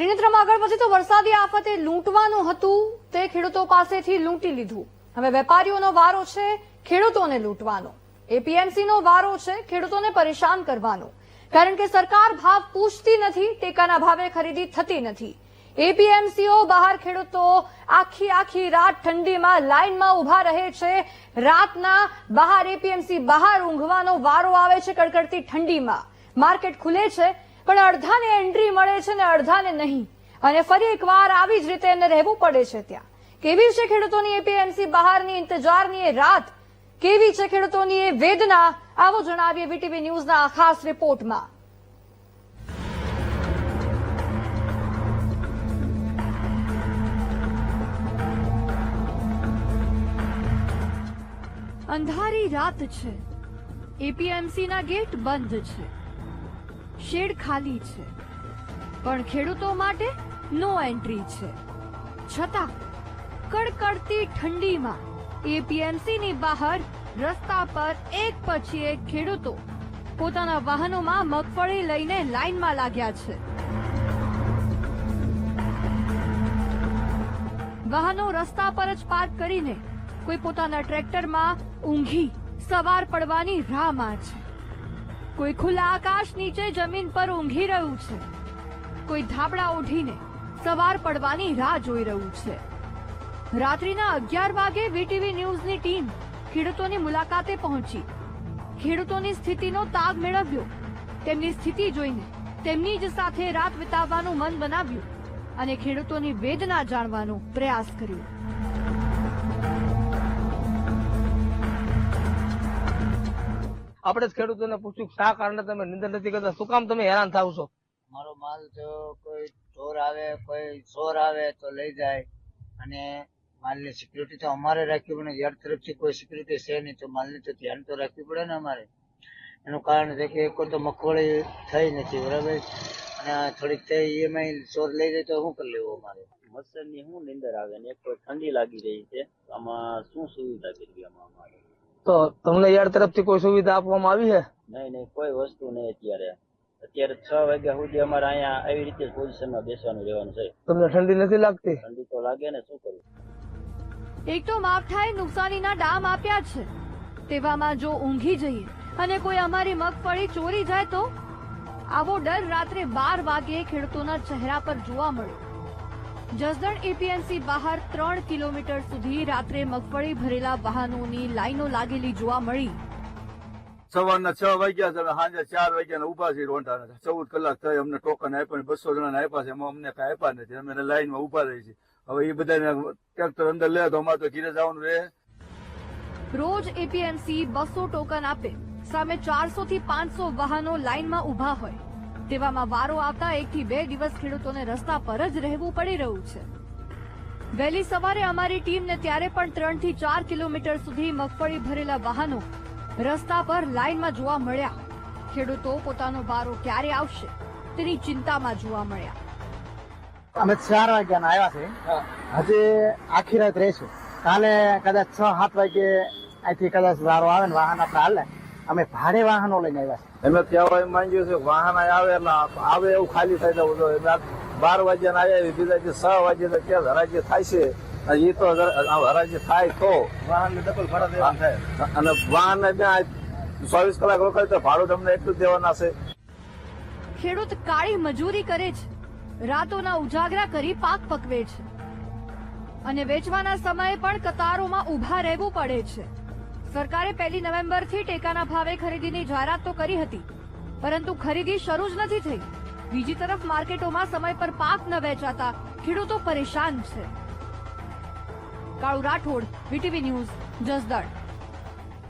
ત્રિનેત્રમાં આગળ પછી તો વરસાદી આફતે લૂંટવાનું હતું. તે ખેડૂતો પાસેથી લૂંટી લીધું. હવે વેપારીઓનો વારો છે ખેડૂતોને લૂંટવાનો. એપીએમસીનો વારો છે ખેડૂતોને પરેશાન કરવાનો. કારણ કે સરકાર ભાવ પૂછતી નથી, ટેકાના ભાવે ખરીદી થતી નથી. એપીએમસીઓ બહાર ખેડૂતો આખી આખી રાત ઠંડીમાં લાઇનમાં ઊભા રહે છે. રાતના બહાર એપીએમસી બહાર ઊંઘવાનો વારો આવે છે કડકડતી ઠંડીમાં. માર્કેટ ખુલે છે. પણ અડધાને એન્ટ્રી મળે છે ને અડધાને નહીં. અને ફરી એકવાર આવી જ રીતે એને રહેવું પડે છે ત્યાં. કેવી છે ખેડૂતોની એપીએમસી બહારની ઇંતજારની એ રાત? કેવી છે ખેડૂતોની એ વેદના? આવો જણાવીએ વીટીવી ન્યૂઝના ખાસ રિપોર્ટમાં. અંધારી રાત છે. એપીએમસીના ગેટ બંધ છે. શેડ ખાલી છે. પણ ખેડૂતો માટે નો એન્ટ્રી છે. છતાં, કડકડતી ઠંડીમાં એપીએમસીની બહાર રસ્તા પર એક પછી એક ખેડૂતો પોતાના વાહનોમાં મગફળી લઈને લાઈનમાં લાગ્યા છે. વાહનો રસ્તા પર જ પાર્ક કરીને કોઈ પોતાના ટ્રેક્ટરમાં ઊંઘી સવાર પડવાની રાહમાં છે. કોઈ ખુલ્લા આકાશ નીચે જમીન પર ઊંઘી રહ્યું છે. કોઈ ધાબળા ઓઢીને સવાર પડવાની રાહ જોઈ રહ્યું છે. રાત્રિના અગિયાર વાગે વીટીવી ન્યૂઝની ટીમ ખેડૂતોની મુલાકાતે પહોંચી. ખેડૂતોની સ્થિતિનો તાગ મેળવ્યો. તેમની સ્થિતિ જોઈને તેમની જ સાથે રાત વિતાવવાનું મન બનાવ્યું અને ખેડૂતોની વેદના જાણવાનો પ્રયાસ કર્યો. આપણે જ ખેડૂતોને પૂછ્યું કે શા કારણે તમે નિંદર નથી કરતા? શું કામ તમે હેરાન થાવ છો? મારો માલ જો કોઈ ચોર આવે કોઈ ચોર આવે તો લઈ જાય. અને માલની સિક્યુરિટી તો અમારે રાખવી પડે. યાર તરફથી કોઈ સિક્યુરિટી છે નહીં તો માલની તો ધ્યાન તો રાખવી પડે ને અમારે. એનું કારણ છે કે એક તો મગફળી થઈ નથી બરાબર? અને આ થોડીક થઈ એમાં ચોર લઈ જાય તો શું કરી લેવું અમારે? મચ્છરની શું નિંદર આવે ને? એક તો ઠંડી લાગી રહી છે. આમાં શું સુવિધા કરવી આમાં અમારે? તો તમને યાર તરફથી કોઈ સુવિધા આપવામાં આવી છે? નહીં નહીં કોઈ વસ્તુ નહીં અત્યારે. અત્યારે છ વાગ્યા સુધી અમારે અહીંયા આવી રીતે પોઝિશનમાં બેસવાનું રહેવાનું છે. તમને ઠંડી નથી લાગતી? ઠંડી તો લાગે ને શું કરું એક તો માવઠાએ નુકસાનીના ડામ આપ્યા છે. તેવામાં જો ઊંઘી જઈએ અને કોઈ અમારી મગફળી ચોરી જાય તો? આવો ડર રાત્રે બાર વાગ્યે ખેડૂતોના ચહેરા પર જોવા મળ્યો. જસદણ એપીએમસી બહાર ત્રણ કિલોમીટર સુધી રાત્રે મગફળી ભરેલા વાહનોની લાઈનો લાગેલી જોવા મળી. સવારના છ વાગ્યા છે સાંજે ચાર વાગ્યા ઊભા છે. રોંઢા ચૌદ કલાક થઈ અમને ટોકન આપ્યા બસો જણા આપ્યા છે. એમાં અમને કઈ આપ્યા નથી. અમે લાઈનમાં ઊભા રહી છે હવે એ બધા ટ્રેક્ટર અંદર લે તો અમારે તો ઘીરે જવાનું રહે. રોજ એપીએમસી બસો ટોકન આપે. સામે ચારસો થી પાંચસો વાહનો લાઈનમાં ઊભા હોય. તેવામાં વારો આવતા એક થી બે દિવસ ખેડૂતોને રસ્તા પર જ રહેવું પડી રહ્યું છે. વહેલી સવારે અમારી ટીમને ત્યારે પણ ત્રણથી ચાર કિલોમીટર સુધી મગફળી ભરેલા વાહનો રસ્તા પર લાઈનમાં જોવા મળ્યા. ખેડૂતો પોતાનો વારો ક્યારે આવશે તેની ચિંતામાં જોવા મળ્યા. અમે ચાર વાગ્યાના આવ્યા છે હજી આખી રાત રહીશું. કાલે કદાચ છ સાત વાગે અહીંથી કદાચ વારો આવે ને વાહન આપણે હાલે. અમે ભાડે વાહનો લઈને આવ્યા છે અમે કહેવા એમ માંગ્યું છે કે વાહન આવે એટલે આવે એવું ખાલી થાય તો જોઈએ બાર વાગ્યા આવ્યા બીજા જે છ વાગ્યા ત્યાં ક્યાં થાય છે એ તો હરા- હરાજી થાય તો. વાહન દખલ ડબલ ભાડા દેવાનું થાય. અને વાહન ત્યાં ચોવીસ કલાક રોકાય તો ભાડું તમને એટલું દેવાના છે. ખેડૂત કાળી મજૂરી કરે છે. રાતોના ઉજાગરા કરી પાક પકવે છે. અને વેચવાના સમયે પણ કતારોમાં ઊભા રહેવું પડે છે. સરકારે પહેલી નવેમ્બરથી ટેકાના ભાવે ખરીદીની જાહેરાત તો કરી હતી, પરંતુ ખરીદી શરૂ જ નથી થઈ. બીજી તરફ માર્કેટોમાં સમય પર પાક ન વેચાતા ખેડૂતો પરેશાન છે. Kalu Rathod, VTV news, Jasdan.